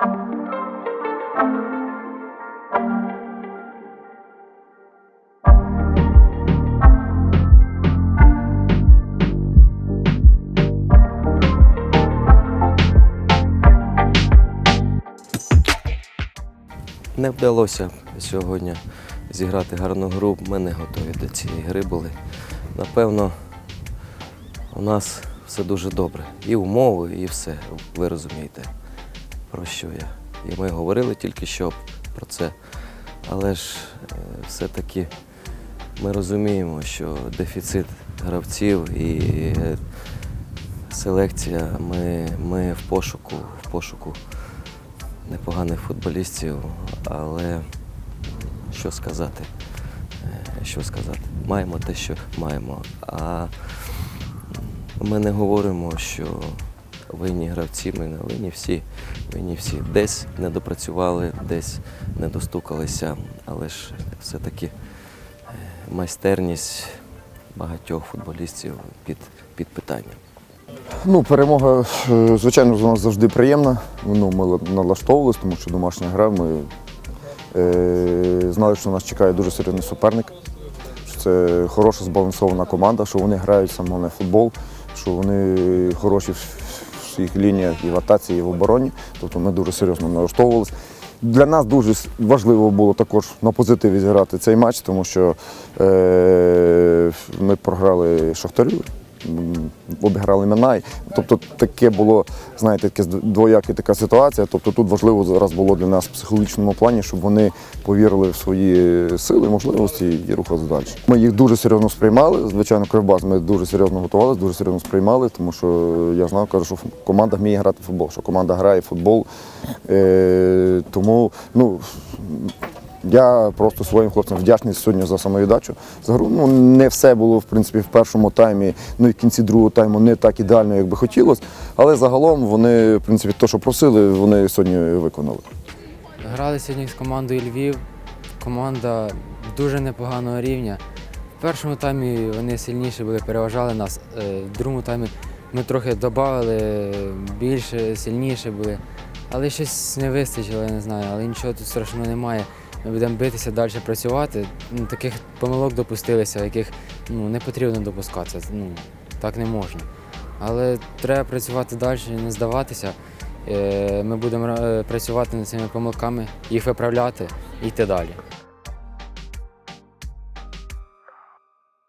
Не вдалося сьогодні зіграти гарну гру. Ми не готові до цієї гри були. Напевно, у нас все дуже добре. І умови, і все. Ви розумієте, про що я. І ми говорили тільки що про це. Але ж е, все-таки ми розуміємо, що дефіцит гравців і е, селекція, ми, ми в пошуку, в пошуку непоганих футболістів, але що сказати? Е, Що сказати? Маємо те, що маємо. А ми не говоримо, що винні гравці, ми не винні всі, винні всі. Десь не допрацювали, десь не достукалися, але ж все-таки е, майстерність багатьох футболістів під, під питанням. Ну, перемога, е, звичайно, у нас завжди приємна. Ну, ми налаштовувалися, тому що домашня гра. Ми е, знали, що нас чекає дуже серйозний суперник. Що це хороша збалансована команда, що вони грають саме головне футбол, що вони хороші своїх лініях і в атаці, і в обороні. Тобто ми дуже серйозно налаштовувалися. Для нас дуже важливо було також на позитиві зіграти цей матч, тому що е, ми програли Шахтарю, обіграли Минай. Тобто таке було, знаєте, таке двояка така ситуація. Тобто тут важливо зараз було для нас в психологічному плані, щоб вони повірили в свої сили, можливості і рухалися далі. Ми їх дуже серйозно сприймали. Звичайно, Кривбас ми дуже серйозно готувалися, дуже серйозно сприймали, тому що я знав, кажу, що команда вміє грати в футбол, що команда грає в футбол. Е, тому ну, я просто своїм хлопцям вдячний сьогодні за самовіддачу. За гру ну, не все було в принципі в першому таймі, ну і в кінці другого тайму не так ідеально, як би хотілося. Але загалом вони, в принципі, те, що просили, вони сьогодні виконали. Грали сьогодні з командою Львів. Команда дуже непоганого рівня. В першому таймі вони сильніше були, переважали нас. Е, В другому таймі ми трохи додали, більше, сильніше були. Але щось не вистачило, я не знаю. Але нічого тут страшного немає. Ми будемо битися далі працювати. Ну, таких помилок допустилися, яких ну, не потрібно допускатися. Ну, так не можна. Але треба працювати далі, не здаватися. Е, Ми будемо е, працювати над цими помилками, їх виправляти і йти далі.